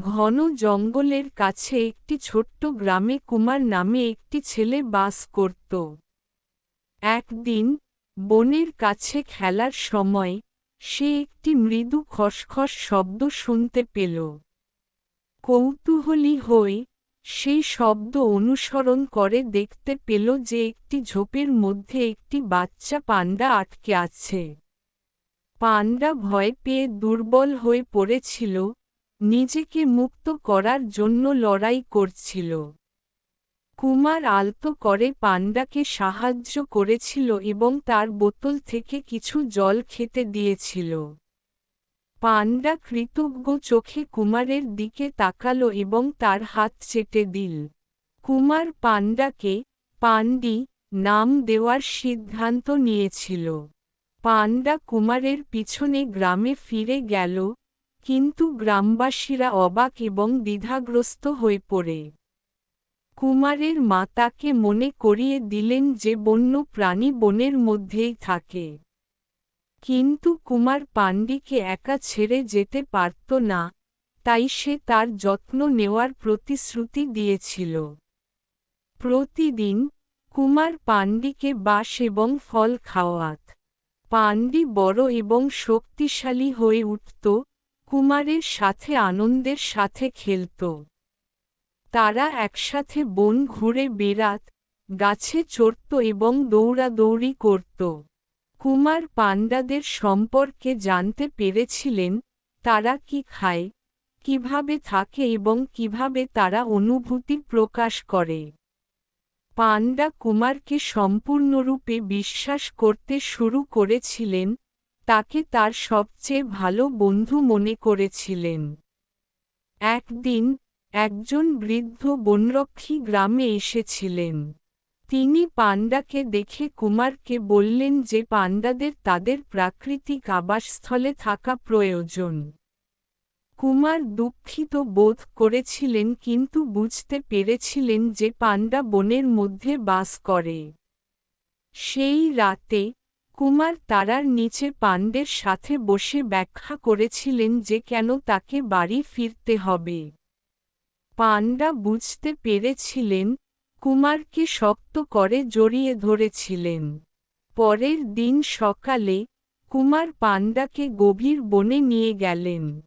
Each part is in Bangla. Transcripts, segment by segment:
ঘন জঙ্গলের কাছে একটি ছোট্ট গ্রামে কুমার নামে একটি ছেলে বাস করত। একদিন, বনের কাছে খেলার সময়, সে একটি মৃদু খসখস শব্দ শুনতে পেল। কৌতূহলী হয়ে সেই শব্দ অনুসরণ করে দেখতে পেল যে একটি ঝোপের মধ্যে একটি বাচ্চা পান্ডা আটকে আছে। পান্ডা ভয় পেয়ে দুর্বল হয়ে পড়েছিল নিজেকে মুক্ত করার জন্য লড়াই করছিল। কুমার আলতো করে পান্ডাকে সাহায্য করেছিল এবং তার বোতল থেকে কিছু জল খেতে দিয়েছিল। পান্ডা কৃতজ্ঞ চোখে কুমারের দিকে তাকালো এবং তার হাত চেটে দিল। কুমার পান্ডাকে পান্ডি নাম দেওয়ার সিদ্ধান্ত নিয়েছিল। পান্ডা কুমারের পিছনে গ্রামে ফিরে গেল কিন্তু গ্রামবাসীরা অবাক এবং দ্বিধাগ্রস্ত হয়ে পড়ে। কুমারের মা তাকে মনে করিয়ে দিলেন যে বন্য প্রাণী বনের মধ্যেই থাকে। কিন্তু কুমার পাণ্ডিকে একা ছেড়ে যেতে পারত না, তাই সে তার যত্ন নেওয়ার প্রতিশ্রুতি দিয়েছিল। প্রতিদিন কুমার পাণ্ডিকে বাস এবং ফল খাওয়াত। পাণ্ডি বড় এবং শক্তিশালী হয়ে উঠত কুমারের সাথে, আনন্দের সাথে খেলত। তারা একসাথে বন ঘুরে বেড়াত, গাছে চড়ত এবং দৌড়াদৌড়ি করত। কুমার পাণ্ডাদের সম্পর্কে জানতে পেরেছিলেন, তারা কি খায়, কীভাবে থাকে এবং কীভাবে তারা অনুভূতি প্রকাশ করে। পাণ্ডা কুমারকে সম্পূর্ণরূপে বিশ্বাস করতে শুরু করেছিলেন তাকে তার সবচেয়ে ভালো বন্ধু মনে করেছিলেন। একদিন, একজন বৃদ্ধ বনরক্ষী গ্রামে এসেছিলেন। তিনি পাণ্ডাকে দেখে কুমারকে বললেন যে পাণ্ডাদের তাদের প্রাকৃতিক আবাসস্থলে থাকা প্রয়োজন। কুমার দুঃখিত বোধ করেছিলেন কিন্তু বুঝতে পেরেছিলেন যে পাণ্ডা বনের মধ্যে বাস করে। সেই রাতে কুমার তারার নিচে পাণ্ডের সাথে বসে ব্যাখ্যা করেছিলেন যে কেন তাকে বাড়ি ফিরতে হবে। পাণ্ডা বুঝতে পেরেছিলেন কুমারকে শক্ত করে জড়িয়ে ধরেছিলেন। পরের দিন সকালে, কুমার পাণ্ডাকে গভীর বনে নিয়ে গেলেন।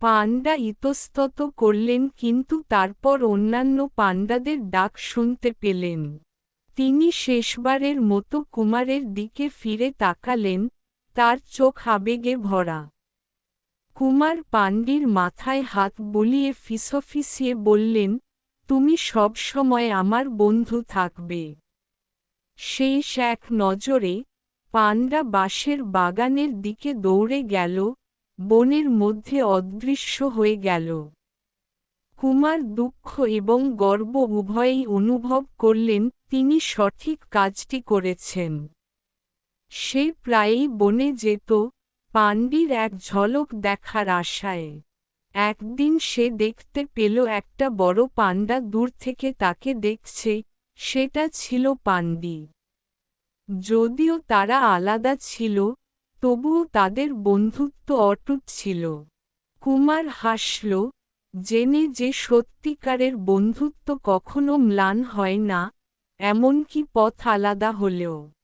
পাণ্ডা ইতস্তত করলেন, কিন্তু তারপর অন্যান্য পাণ্ডাদের ডাক শুনতে পেলেন। তিনি শেষবারের মতো কুমারের দিকে ফিরে তাকালেন, তার চোখ আবেগে ভরা। কুমার পাণ্ডির মাথায় হাত বলিয়ে ফিসফিসিয়ে বললেন, তুমি সব সময় আমার বন্ধু থাকবে। শেষ এক নজরে পাণ্ডা বাঁশের বাগানের দিকে দৌড়ে গেল, বনের মধ্যে অদৃশ্য হয়ে গেল। কুমার দুঃখ এবং গর্ব উভয়েই অনুভব করলেন, তিনি সঠিক কাজটি করেছেন। সে প্রায়ই বনে যেত, পাণ্ডির এক ঝলক দেখার আশায়। একদিন সে দেখতে পেল একটা বড় পাণ্ডা দূর থেকে তাকে দেখছে, সেটা ছিল পাণ্ডি। যদিও তারা আলাদা ছিল, তবুও তাদের বন্ধুত্ব অটুট ছিল। কুমার হাসল জেনে যে সত্যিকারের বন্ধুত্ব কখনো ম্লান হয় না এমনকি পথ আলাদা হলেও।